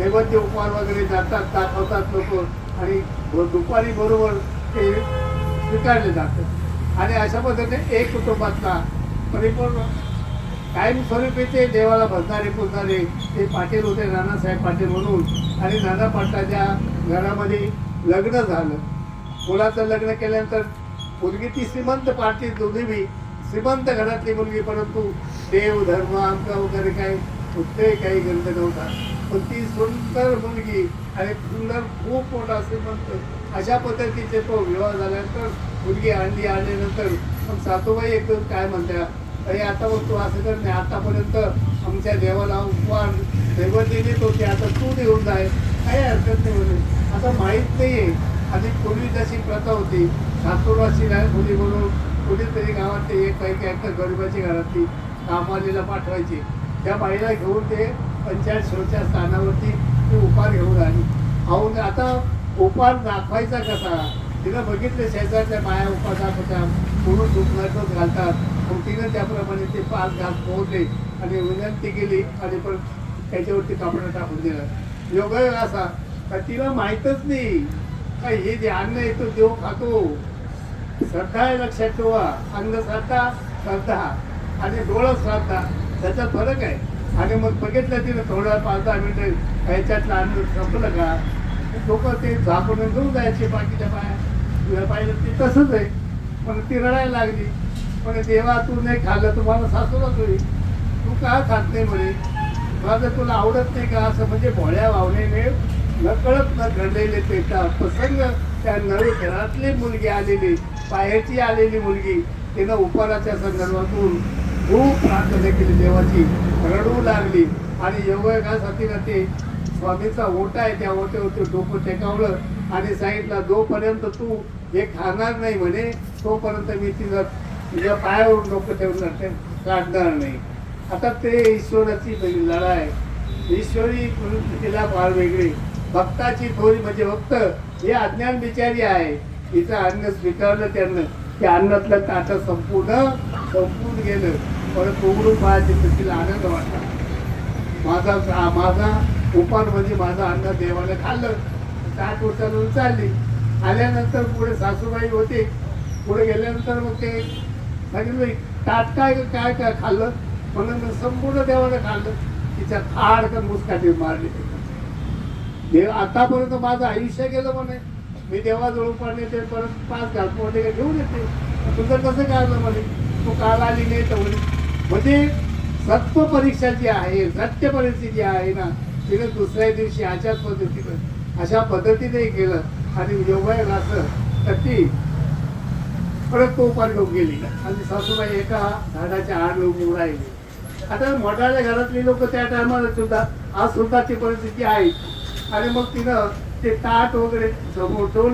नैवेद्य उपहार वगैरे जातात दाखवतात लोक. आणि दुपारी बरोबर ते स्वीकारले जातं आणि अशा पद्धतीने एक कुटुंबातला परिपूर्ण कायमस्वरूपी ते देवाला भजणारे पुजणारे ते पाटील होते नानासाहेब पाटील म्हणून. आणि नाना पाटलाच्या घरामध्ये लग्न झालं. मुलाचं लग्न केल्यानंतर मुलगी ती श्रीमंत पाटील दोन्ही बी श्रीमंत घरातली मुलगी परंतु देव धर्म आमचा वगैरे काही कुठलेही काही ग्रंथ नव्हता. पण ती सुंदर मुलगी आणि सुंदर खूप मोठा श्रीमंत अशा पद्धतीचे तो विवाह झाल्यानंतर मुलगी आणली आणल्यानंतर मग सासूबाई एकदम काय म्हणत्या अरे आता मग तू असं कर नाही आतापर्यंत आमच्या देवाला उपवास दैवते देत होती आता तू देऊन जाय. काही हरकत नाही म्हणे. आता माहीत नाही आहे आणि पूर्वी जशी प्रथा होती सासूरवासी मुली म्हणून कुठेतरी गावात एक काही काही गरिबाची घरातली कामालीला पाठवायची. त्या बाईला घेऊन ते पंचायत शोच्या स्थानावरती ती उपार घेऊन आली. अहो आता उपार दाखवायचा कसा? तिनं बघितले शेजारच्या बाया उपार दाखवत्या म्हणून दुखण्यातच घालतात. मग तिनं त्याप्रमाणे ते पाच घास पोहोचले आणि विनंती केली आणि परत त्याच्यावरती कापडं टाकून दिलं. योगायोग असा. का तिला माहीतच नाही. का हे जे अन्न येतो देव खातो. श्रद्धा आहे लक्षात ठेवा. अंधश्रद्धा श्रद्धा. आणि डोळं श्रद्धा. त्याचा फरक आहे. आणि मग बघितलं तिने थोडा पाच दहा मिनिटं ह्याच्यातलं अन्न संपलं का लोक ते झाकून घेऊन जायचे बाकीच्या बाया. तुझ्या पाहिलं ते तसंच आहे. पण ती रडायला लागली. पण देवा तू नाही खाल्लं तुम्हाला सासूलाच होईल. तू का खात नाही म्हणे? माझं तुला आवडत नाही का? असं म्हणजे भोळ्या भावनेने नकळत न घडलेले ते त्या प्रसंग त्या नवी घरातली मुलगी आलेली बाहेरची आलेली मुलगी तिनं उपाराच्या संदर्भातून खूप प्रार्थना केली देवाची रडू लागली. आणि योगासाठी ना ते स्वामीचा ओटा आहे त्या ओट्यावरती डोकं टेकावलं आणि सांगितलं जोपर्यंत तू हे खाणार नाही म्हणे तोपर्यंत मी तिला तुझ्या पायावर डोकं ठेवणार काढणार नाही. आता ते ईश्वराची लढा आहे. ईश्वरी तिला फार वेगळी. भक्ताची थोरी म्हणजे भक्त हे अज्ञान बिचारी आहे. तिचं अन्न स्वीकारलं त्यानं. त्या अन्नातलं ताटं संपूर्ण संपून गेलं. परत उघडून पाहायचे तर तिला आनंद वाटला. माझा माझा उपार म्हणजे माझं अन्न देवाने खाल्लं. ताट उचलून चालली आल्यानंतर पुढे सासूबाई होते. पुढे गेल्यानंतर मग ते सांगितलं ताट काय काय काय खाल्लं? म्हणून संपूर्ण देवाने खाल्लं. तिच्या थाड का मुसकाठी मारली. ते देव आतापर्यंत माझं आयुष्य गेलं म्हणे. मी देवाजवळ पडले ते परत पाच घास पडले घेऊन येते. तुझं कसं काढलं म्हणे? तू काल आली नाही तर म्हणजे सत्व परीक्षा जी आहे सत्य परिस्थिती जी आहे ना तिने दुसऱ्या दिवशी अशाच पद्धतीनं अशा पद्धतीने केलं आणि योगायोग असं तर ती परत तो उपार घेऊन गेली. आणि सासूबाई एका झाडाच्या आड लोक राहिली. आता मोठ्याल्या घरातली लोक त्या टायमाला सुद्धा आज सुद्धा ती परिस्थिती आहे. आणि मग तिनं ते ताट वगैरे समोर ठेवलं.